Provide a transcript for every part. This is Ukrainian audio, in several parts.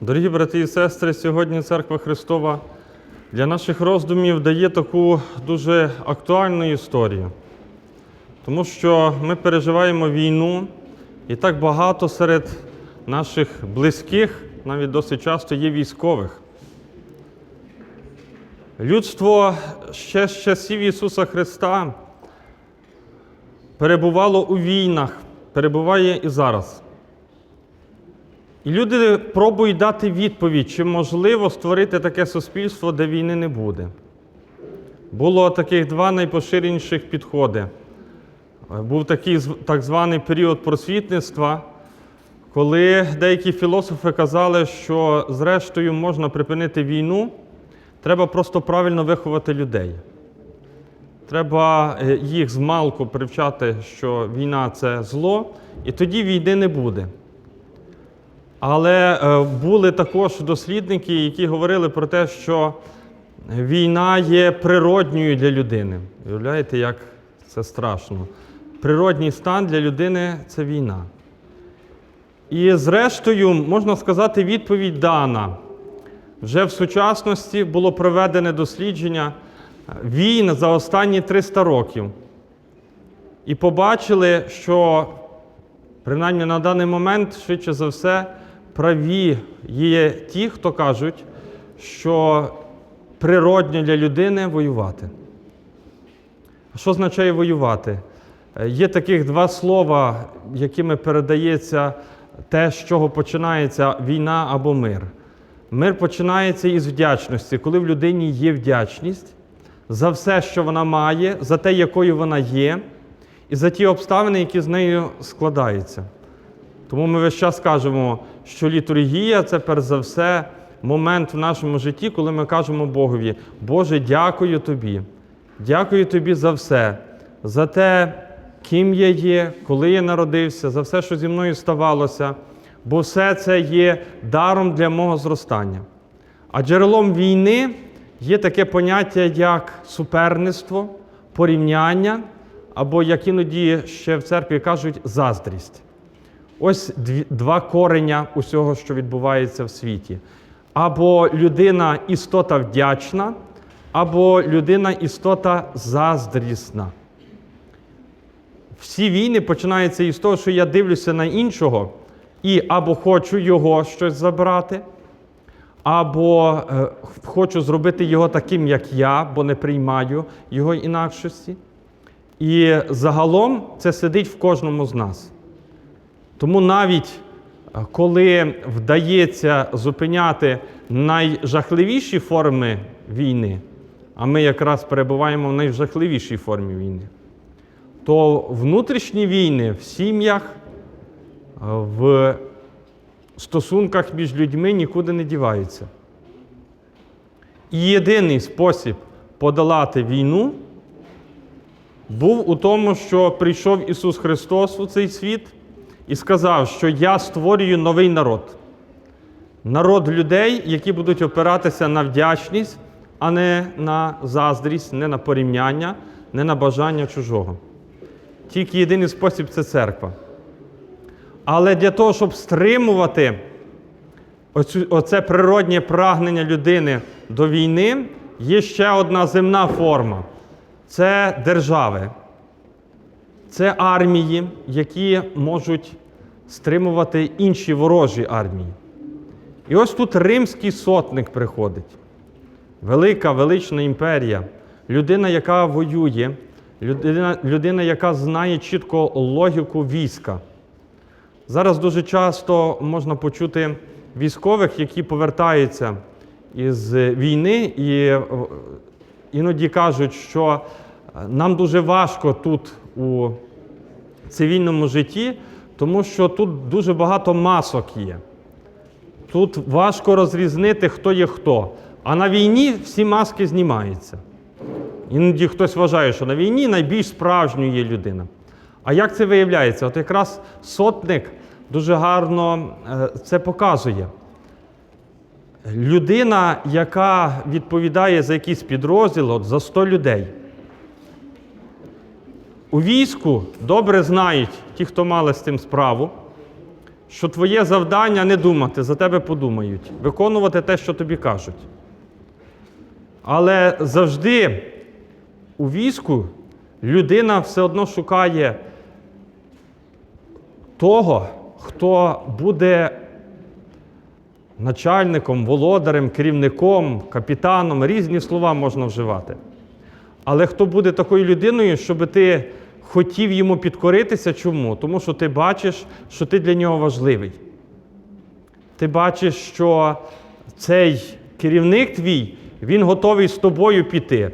Дорогі брати і сестри, сьогодні Церква Христова для наших роздумів дає таку дуже актуальну історію, тому що ми переживаємо війну, і так багато серед наших близьких, навіть досить часто є військових. Людство ще з часів Ісуса Христа перебувало у війнах, перебуває і зараз. І люди пробують дати відповідь, чи можливо створити таке суспільство, де війни не буде. Було таких два найпоширеніших підходи. Був такий так званий період просвітництва, коли деякі філософи казали, що зрештою можна припинити війну, треба просто правильно виховати людей. Треба е, їх змалку привчати, що війна це зло, і тоді війни не буде. Але е, були також дослідники, які говорили про те, що війна є природньою для людини. Уявляєте, як це страшно. Природній стан для людини це війна. І зрештою, можна сказати, відповідь дана. Вже в сучасності було проведене дослідження війн за останні 300 років. І побачили, що принаймні на даний момент, швидше за все, праві є ті, хто кажуть, що природньо для людини воювати. Що означає воювати? Е, Є таких два слова, якими передається те, з чого починається війна або мир. Мир починається із вдячності, коли в людині є вдячність за все, що вона має, за те, якою вона є, і за ті обставини, які з нею складаються. Тому ми весь час кажемо, що літургія це перш за все момент в нашому житті, коли ми кажемо Богові, Боже, дякую Тобі. Дякую Тобі за все, за те, ким я є, коли я народився, за все, що зі мною ставалося, бо все це є даром для мого зростання. А джерелом війни є таке поняття, як суперництво, порівняння, або, як іноді ще в церкві кажуть, заздрість. Ось два кореня усього, що відбувається в світі. Або людина істота вдячна, або людина істота заздрісна. Всі війни починаються із того, що я дивлюся на іншого і або хочу його щось забрати, або е, хочу зробити його таким, як я, бо не приймаю його інакшості. І загалом це сидить в кожному з нас. Тому навіть е, коли вдається зупиняти найжахливіші форми війни, а ми якраз перебуваємо в найжахливішій формі війни, то внутрішні війни в сім'ях, е, в стосунках між людьми нікуди не діваються. І єдиний спосіб подолати війну був у тому, що прийшов Ісус Христос у цей світ і сказав, що я створюю новий народ. Народ людей, які будуть опиратися на вдячність, а не на заздрість, не на порівняння, не на бажання чужого. Тільки єдиний спосіб це церква. Але для того, щоб стримувати оце природнє прагнення людини до війни, є ще одна земна форма це держави, це армії, які можуть стримувати інші ворожі армії. І ось тут римський сотник приходить. Велика, велична імперія, людина, яка воює, людина, людина, яка знає чітко логіку війська. Зараз дуже часто можна почути військових, які повертаються із війни і е, іноді кажуть, що е, нам дуже важко тут у цивільному житті, тому що тут дуже багато масок є. Тут важко розрізнити, хто є хто. А на війні всі маски знімаються. Іноді хтось вважає, що на війні найбільш справжньою є людина. А як це виявляється? От якраз сотник дуже гарно е, це показує. Людина, яка відповідає за якийсь підрозділ, от за 100 людей. У війську добре знають ті, хто мали з тим справу, що твоє завдання не думати, за тебе подумають, виконувати те, що тобі кажуть. Але завжди у війську людина все одно шукає того, хто буде начальником, володарем, керівником, капітаном, різні слова можна вживати. Але хто буде такою людиною, щоб ти хотів йому підкоритися? Чому? Тому що ти бачиш, що ти для нього важливий. Ти бачиш, що цей керівник твій, він готовий з тобою піти.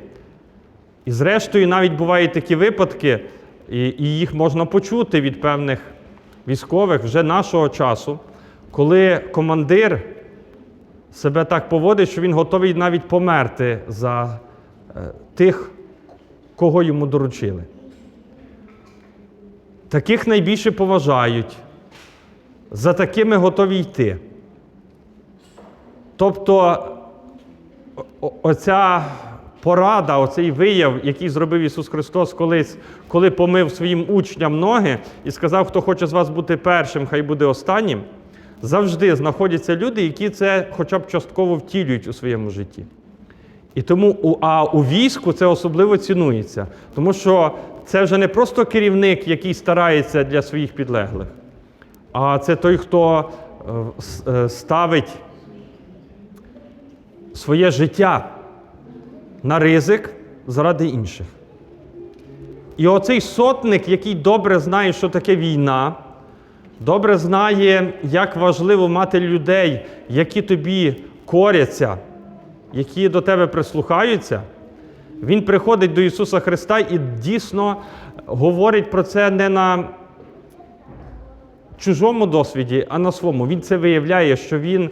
І зрештою, навіть бувають такі випадки, і, їх можна почути від певних військових вже нашого часу, коли командир себе так поводить, що він готовий навіть померти за е, тих, кого йому доручили. Таких найбільше поважають, за такими готові йти. Тобто оця порада, оцей вияв, який зробив Ісус Христос колись, коли помив своїм учням ноги і сказав, хто хоче з вас бути першим, хай буде останнім, завжди знаходяться люди, які це хоча б частково втілюють у своєму житті. І тому а у війську це особливо цінується, тому що це вже не просто керівник, який старається для своїх підлеглих, а це той, хто е, е, ставить своє життя на ризик заради інших. І оцей сотник, який добре знає, що таке війна, добре знає, як важливо мати людей, які тобі коряться, які до тебе прислухаються, він приходить до Ісуса Христа і дійсно говорить про це не на чужому досвіді, а на своєму. Він це виявляє, що він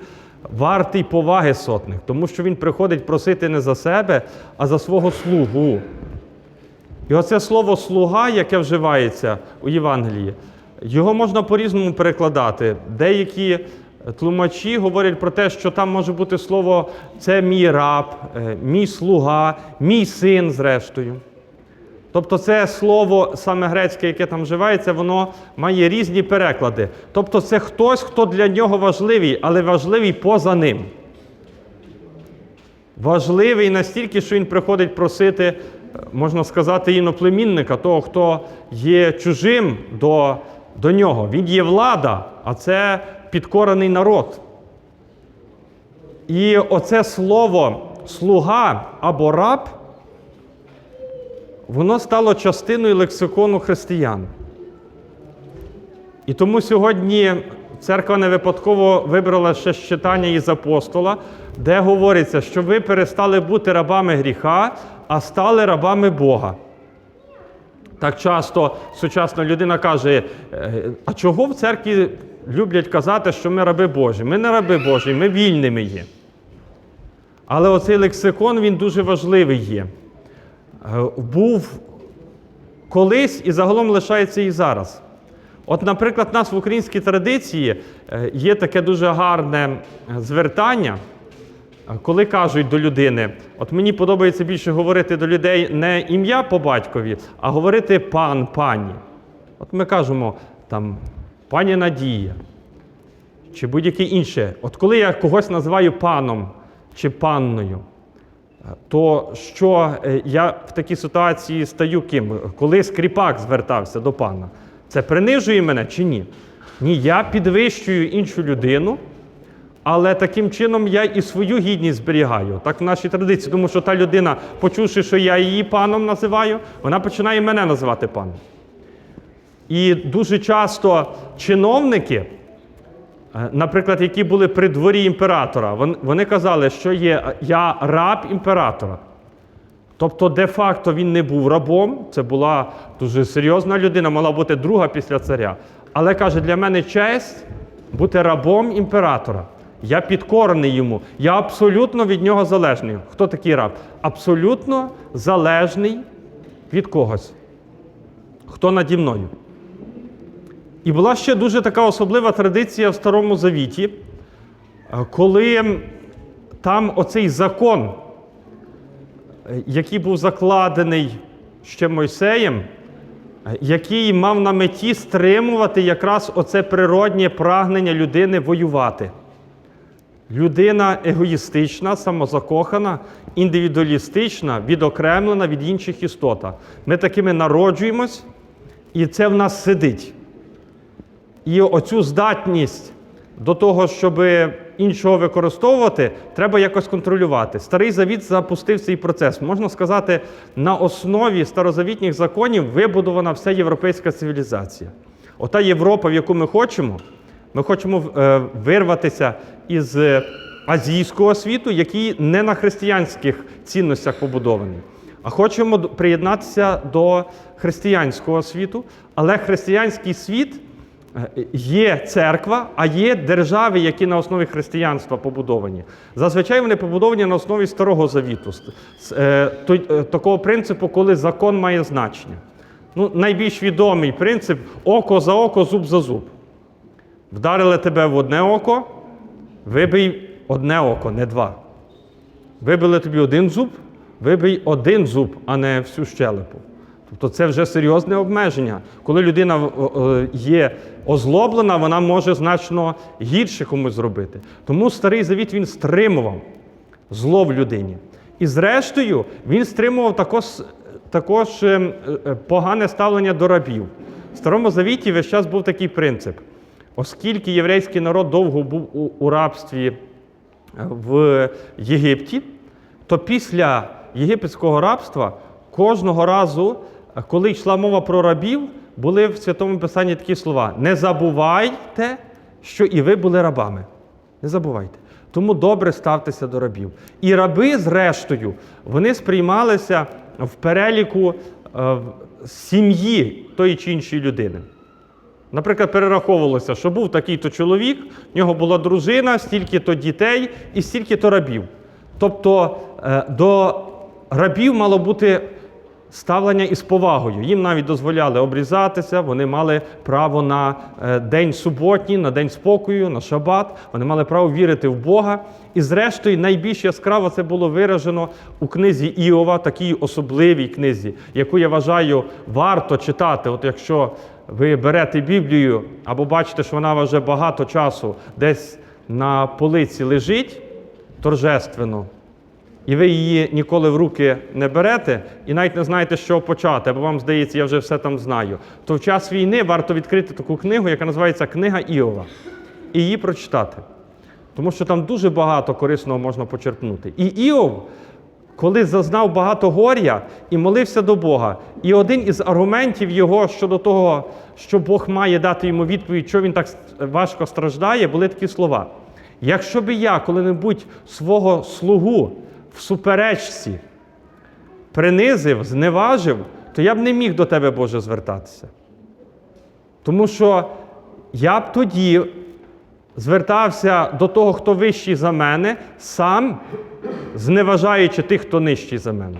вартий поваги сотник, тому що він приходить просити не за себе, а за свого слугу. І оце слово слуга, яке вживається у Євангелії, його можна по-різному перекладати. Деякі тлумачі говорять про те, що там може бути слово це мій раб, е, мій слуга, мій син, зрештою. Тобто це слово саме грецьке, яке там вживається, воно має різні переклади. Тобто це хтось, хто для нього важливий, але важливий поза ним. Важливий настільки, що він приходить просити, е, можна сказати, іноплемінника, того, хто є чужим до, до нього. Він є влада, а це підкорений народ. І оце слово слуга або раб воно стало частиною лексикону християн. І тому сьогодні церква не випадково вибрала ще читання із апостола, де говориться, що ви перестали бути рабами гріха, а стали рабами Бога. Так часто сучасна людина каже: «Е, а чого в церкві люблять казати, що ми раби Божі? Ми не раби Божі, ми вільними є. Але оцей лексикон він дуже важливий є. Е, Був колись і загалом лишається і зараз. От, наприклад, у нас в українській традиції е, є таке дуже гарне е, звертання, коли кажуть до людини, от мені подобається більше говорити до людей не ім'я по батькові, а говорити пан, пані. От ми кажемо там пані Надія чи будь-яке інше. От коли я когось називаю паном чи панною, то що е, я в такій ситуації стаю ким? Коли скріпак звертався до пана, це принижує мене чи ні? Ні, я підвищую іншу людину, але таким чином я і свою гідність зберігаю. Так в нашій традиції, тому що та людина, почувши, що я її паном називаю, вона починає мене називати паном. І дуже часто чиновники, Е, Наприклад, які були при дворі імператора, вони казали, що є я раб імператора. Тобто, де-факто він не був рабом, це була дуже серйозна людина, мала бути друга після царя. Але каже, для мене честь бути рабом імператора. Я підкорений йому, я абсолютно від нього залежний. Хто такий раб? Абсолютно залежний від когось. Хто наді мною? І була ще дуже така особлива традиція в Старому Завіті, е, коли там оцей закон, е, який був закладений ще Мойсеєм, е, який мав на меті стримувати якраз оце природнє прагнення людини воювати. Людина егоїстична, самозакохана, індивідуалістична, відокремлена від інших істот. Ми такими народжуємось, і це в нас сидить. І оцю здатність до того, щоб іншого використовувати, треба якось контролювати. Старий завіт запустив цей процес. Можна сказати, на основі старозавітніх законів вибудована вся європейська цивілізація. Ота Європа, в яку ми хочемо, ми хочемо е, вирватися із е, азійського світу, який не на християнських цінностях побудований. А хочемо приєднатися до християнського світу, але християнський світ є церква, а є держави, які на основі християнства побудовані. Зазвичай вони побудовані на основі старого завіту, е, е, такого принципу, коли закон має значення. Ну, найбільш відомий принцип око за око, зуб за зуб. Вдарили тебе в одне око, вибий одне око, не два. Вибили тобі один зуб, вибий один зуб, а не всю щелепу. Тобто це вже серйозне обмеження. Коли людина є озлоблена, вона може значно гірше комусь зробити. Тому старий завіт він стримував зло в людині. І зрештою, він стримував також, також е, е, погане ставлення до рабів. В Старому Завіті весь час був такий принцип. Оскільки єврейський народ довго був у, рабстві е, в Єгипті, то після єгипетського рабства кожного разу, коли йшла мова про рабів, були в Святому Писанні такі слова: не забувайте, що і ви були рабами. Не забувайте. Тому добре ставтеся до рабів. І раби, зрештою, вони сприймалися в переліку е, сім'ї тої чи іншої людини. Наприклад, перераховувалося, що був такий-то чоловік, в нього була дружина, стільки-то дітей і стільки-то рабів. Тобто е, до рабів мало бути ставлення із повагою. Їм навіть дозволяли обрізатися, вони мали право на е, день суботній, на день спокою, на шабат, вони мали право вірити в Бога. І зрештою, найбільш яскраво це було виражено у книзі Іова, такій особливій книзі, яку я вважаю варто читати. От якщо ви берете Біблію або бачите, що вона вже багато часу десь на полиці лежить торжественно, і ви її ніколи в руки не берете, і навіть не знаєте, з чого почати, або вам здається, я вже все там знаю, то в час війни варто відкрити таку книгу, яка називається Книга Іова, і її прочитати. Тому що там дуже багато корисного можна почерпнути. І Іов, коли зазнав багато горя і молився до Бога, і один із аргументів його щодо того, що Бог має дати йому відповідь, що він так важко страждає, були такі слова. Якщо би я коли-небудь свого слугу в суперечці принизив, зневажив, то я б не міг до тебе, Боже, звертатися. Тому що я б тоді звертався до того, хто вищий за мене, сам зневажаючи тих, хто нижчий за мене.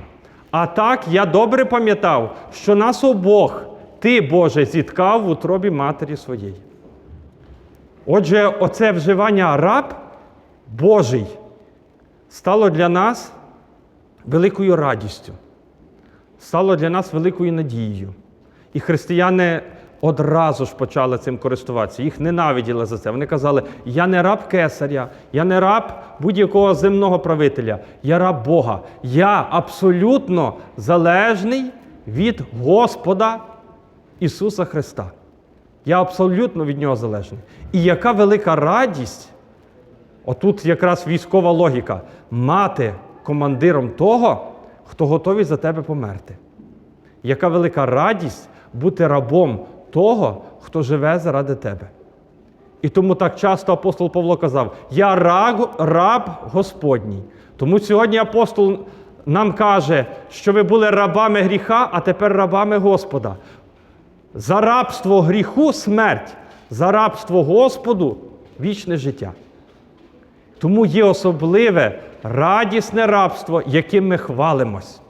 А так я добре пам'ятав, що нас обох ти, Боже, зіткав в утробі матері своєї. Отже, оце вживання раб Божий стало для нас великою радістю, стало для нас великою надією. І християни одразу ж почали цим користуватися. Їх ненавиділи за це. Вони казали: я не раб кесаря, я не раб будь-якого земного правителя, я раб Бога. Я абсолютно залежний від Господа Ісуса Христа. Я абсолютно від Нього залежний. І яка велика радість, отут якраз військова логіка, мати командиром того, хто готовий за тебе померти. Яка велика радість бути рабом того, хто живе заради тебе. І тому так часто апостол Павло казав: Я раб, раб Господній. Тому сьогодні апостол нам каже, що ви були рабами гріха, а тепер рабами Господа. За рабство гріху смерть, за рабство Господу вічне життя. Тому є особливе радісне рабство, яким ми хвалимось.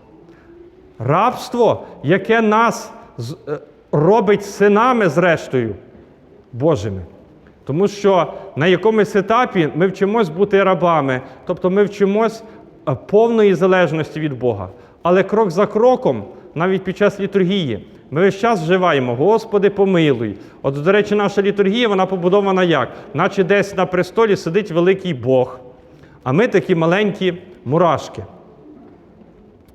Рабство, яке нас е, робить синами, зрештою, Божими. Тому що на якомусь етапі ми вчимось бути рабами, тобто ми вчимось е, повної залежності від Бога. Але крок за кроком, навіть під час літургії, Ми весь час вживаємо, Господи, помилуй. От, до речі, наша літургія вона побудована як? Наче десь на престолі сидить великий Бог, а ми такі маленькі мурашки.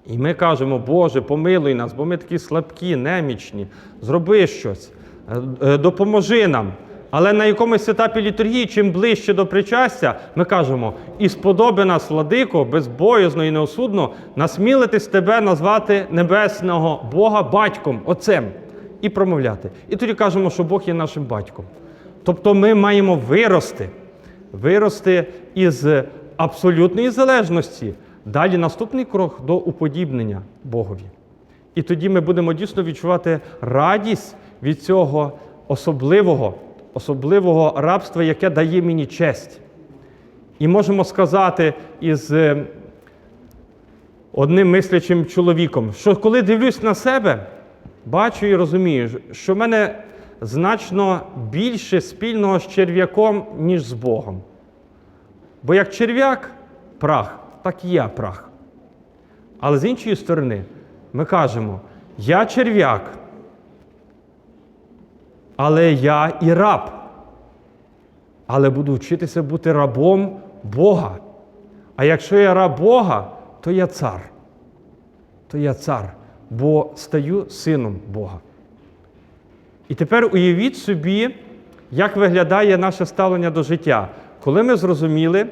І ми кажемо, Боже, помилуй нас, бо ми такі слабкі, немічні, зроби щось, е, е, допоможи нам. Але на якомусь етапі літургії, чим ближче до причастя, ми кажемо, і сподоби нас, владико, безбоязно і неосудно, насмілитись тебе назвати небесного Бога батьком, отцем, і промовляти. І тоді кажемо, що Бог є нашим батьком. Тобто ми маємо вирости, вирости із абсолютної залежності. Далі наступний крок до уподібнення Богові. І тоді ми будемо дійсно відчувати радість від цього особливого, особливого рабства, яке дає мені честь. І можемо сказати із е, одним мислячим чоловіком, що коли дивлюсь на себе, бачу і розумію, що в мене значно більше спільного з черв'яком, ніж з Богом. Бо як черв'як прах, так і я прах. Але з іншої сторони, ми кажемо, я черв'як, але я і раб. Але буду вчитися бути рабом Бога. А якщо я раб Бога, то я цар. То я цар, бо стаю сином Бога. І тепер уявіть собі, як виглядає наше ставлення до життя. Коли ми зрозуміли,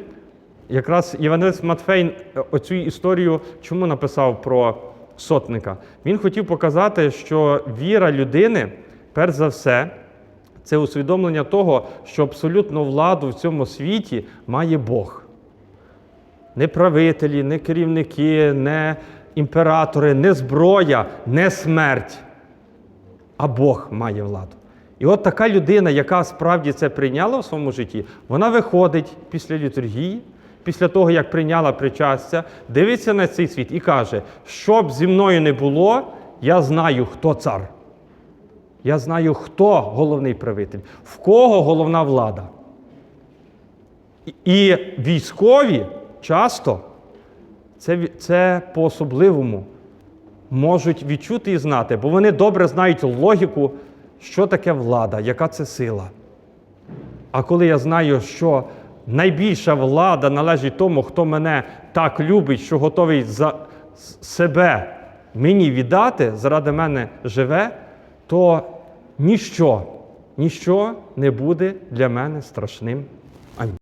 якраз Євангелист Матфей е, оцю історію чому написав про сотника? Він хотів показати, що віра людини, перш за все, це усвідомлення того, що абсолютну владу в цьому світі має Бог. Не правителі, не керівники, не імператори, не зброя, не смерть, а Бог має владу. І от така людина, яка справді це прийняла в своєму житті, вона виходить після літургії, після того, як прийняла причастя, дивиться на цей світ і каже, що б зі мною не було, я знаю, хто цар. Я знаю, хто головний правитель, в кого головна влада. І- військові часто це, це по-особливому можуть відчути і знати, бо вони добре знають логіку, що таке влада, яка це сила. А коли я знаю, що найбільша влада належить тому, хто мене так любить, що готовий за себе мені віддати, заради мене живе, то ніщо, ніщо не буде для мене страшним. Амінь.